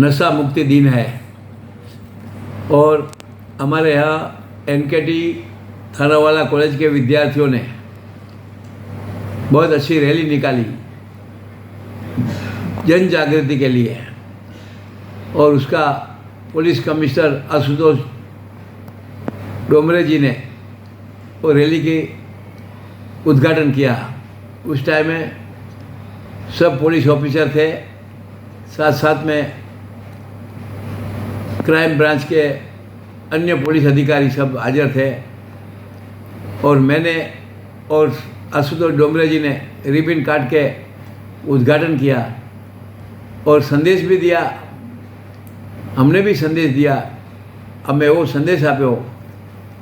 नशा मुक्ति दिन है। और हमारे यहाँ एन के टी थानावाला कॉलेज के विद्यार्थियों ने बहुत अच्छी रैली निकाली। जन जागृति के लिए। और उसका पुलिस कमिश्नर आशुतोष डोमरे जी ने वो रैली की उद्घाटन किया। उस टाइम में सब पुलिस ऑफिसर थे। साथ साथ में क्राइम ब्रांच के अन्य पुलिस अधिकारी सब हाजिर थे और मैंने और आशुतोष डोमरे जी ने रिबिन काट के उद्घाटन किया और संदेश भी दिया हमने भी સંદેશ દિયા અમે એવો સંદેશ આપ્યો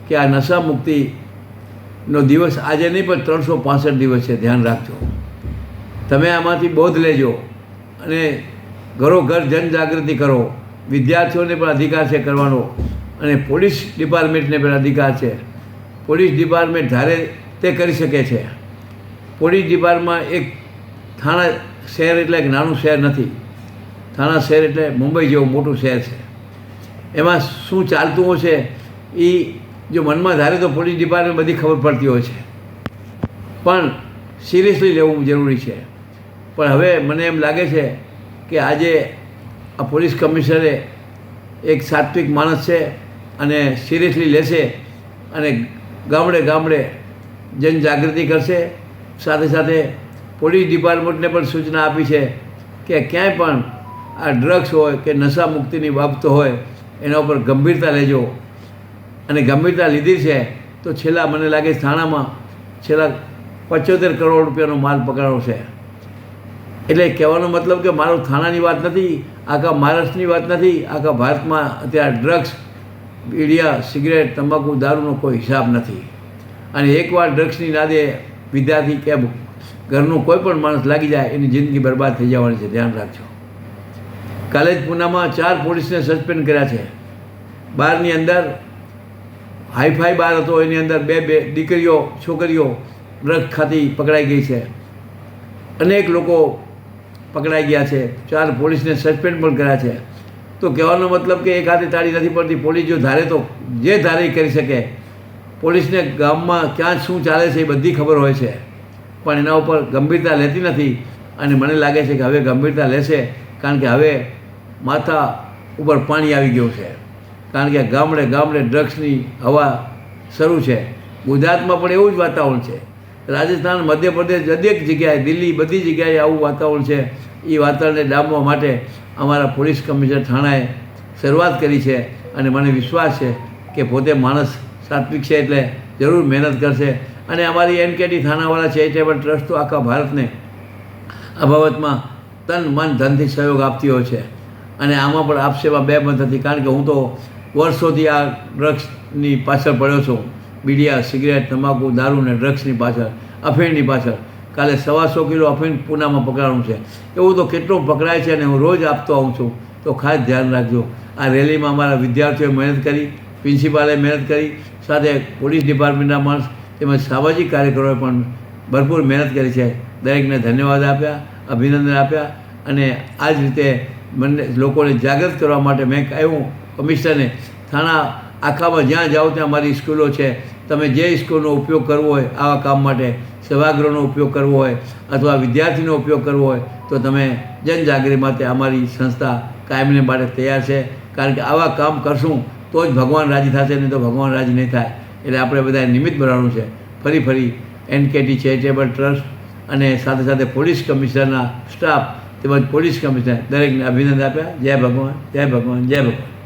કે આ નશા મુક્તિનો દિવસ આજે નહીં પણ ત્રણસો પાસઠ દિવસ છે ધ્યાન રાખજો તમે આમાંથી બોધ લેજો અને ઘરો ઘર જનજાગૃતિ કરો વિદ્યાર્થીઓને પણ અધિકાર છે કરવાનો અને પોલીસ ડિપાર્ટમેન્ટને પણ અધિકાર છે. પોલીસ ડિપાર્ટમેન્ટ ધારે તે કરી શકે છે. પોલીસ ડિપાર્ટમાં એક થાણા શહેર એટલે એક નાનું શહેર નથી. થાણા શહેર એટલે મુંબઈ જેવું મોટું શહેર છે. એમાં શું ચાલતું હોય છે, એ જો મનમાં ધારે તો પોલીસ ડિપાર્ટમેન્ટ બધી ખબર પડતી હોય છે. પણ સિરિયસલી લેવું જરૂરી છે. પણ હવે મને એમ લાગે છે કે આજે આ પોલીસ કમિશનરે એક સાત્વિક માણસ છે અને સિરિયસલી લેશે અને ગામડે ગામડે જનજાગૃતિ કરશે. સાથે સાથે પોલીસ ડિપાર્ટમેન્ટને પણ સૂચના આપી છે કે ક્યાંય પણ આ ડ્રગ્સ હોય કે નશા મુક્તિની બાબતો હોય, એના ઉપર ગંભીરતા લેજો. અને ગંભીરતા લીધી છે તો છેલ્લા મને લાગે થાણામાં છેલ્લા પંચોતેર કરોડ રૂપિયાનો માલ પકડાયો છે. એટલે કહેવાનો મતલબ કે મારું થાણાની વાત નથી, આખા મહારાષ્ટ્રની વાત નથી, આખા ભારતમાં અત્યારે ડ્રગ્સ બીડિયા સિગરેટ તમાકુ દારૂનો કોઈ હિસાબ નથી. અને એકવાર ડ્રગ્સની નાદે વિદ્યાર્થી કે ઘરનું કોઈ પણ માણસ લાગી જાય, એની જિંદગી બરબાદ થઈ જવાની છે. ધ્યાન રાખજો. કાલે જ પૂનામાં ચાર પોલીસને સસ્પેન્ડ કર્યા છે. બારની અંદર હાઈફાઈ બાર હતો, એની અંદર બે બે દીકરીઓ, છોકરીઓ ડ્રગ ખાતી પકડાઈ ગઈ છે. અનેક લોકો પકડાઈ ગયા છે. ચાર પોલીસને સસ્પેન્ડ પણ કર્યા છે. તો કહેવાનો મતલબ કે એક હાથે તાળી નથી પડતી, પોલીસ જો ધારે તો જે ધારે એ કરી શકે. પોલીસને ગામમાં ક્યાં શું ચાલે છે એ બધી ખબર હોય છે. પણ એના ઉપર ગંભીરતા લેતી નથી અને મને લાગે છે કે હવે ગંભીરતા લેશે કારણ કે હવે માથા ઉપર પાણી આવી ગયું છે. કારણ કે ગામડે ગામડે ડ્રગ્સની હવા શરૂ છે. ગુજરાતમાં પણ એવું જ વાતાવરણ છે. રાજસ્થાન, મધ્યપ્રદેશ, દરેક જગ્યાએ, દિલ્હી બધી જગ્યાએ આવું વાતાવરણ છે. એ વાતાવરણને ડામવા માટે અમારા પોલીસ કમિશનર થાણાએ શરૂઆત કરી છે અને મને વિશ્વાસ છે કે પોતે માણસ સાત્વિક છે એટલે જરૂર મહેનત કરશે. અને અમારી એનકેટી થાણાવાળા ચેરિટેબલ ટ્રસ્ટ તો આખા ભારતને આ બાબતમાં તન મન ધનથી સહયોગ આપતી હોય છે. અને આમાં પણ આપસેવા બે મત હતી. કારણ કે હું તો વર્ષોથી આ ડ્રગ્સની પાછળ પડ્યો છું. બીડિયા, સિગરેટ, તમાકુ, દારૂ ને ડ્રગ્સની પાછળ અફેણની પાછળ. કાલે સવાસો કિલો અફેણ પૂનામાં પકડાણું છે. એવું તો કેટલું પકડાય છે અને હું રોજ આપતો આવું છું. તો ખાસ ધ્યાન રાખજો. આ રેલીમાં અમારા વિદ્યાર્થીઓએ મહેનત કરી, પ્રિન્સિપાલે મહેનત કરી, સાથે પોલીસ ડિપાર્ટમેન્ટના માણસ તેમજ સામાજિક કાર્યકરોએ પણ ભરપૂર મહેનત કરી છે. દરેકને ધન્યવાદ આપ્યા, અભિનંદન આપ્યા અને આ જ રીતે મને લોકોને જાગૃત કરવા માટે મેં કહ્યું કમિશનરને. થાણા આખામાં જ્યાં જાઓ ત્યાં મારી સ્કૂલો છે. તમે જે સ્કૂલનો ઉપયોગ કરવો હોય આવા કામ માટે સભાગૃહનો ઉપયોગ કરવો હોય અથવા વિદ્યાર્થીનો ઉપયોગ કરવો હોય તો તમે જનજાગૃતિ માટે અમારી સંસ્થા કાયમને માટે તૈયાર છે. કારણ કે આવા કામ કરશું તો જ ભગવાન રાજી થશે, નહીં તો ભગવાન રાજી નહીં થાય. એટલે આપણે બધાએ નિમિત્ત બનાવવાનું છે. ફરી ફરી એનકેટી ચેરિટેબલ ટ્રસ્ટ અને સાથે સાથે પોલીસ કમિશનરના સ્ટાફ તેમજ પોલીસ કમિશનર દરેકને અભિનંદન આપ્યા. જય ભગવાન જય ભગવાન જય ભગવાન.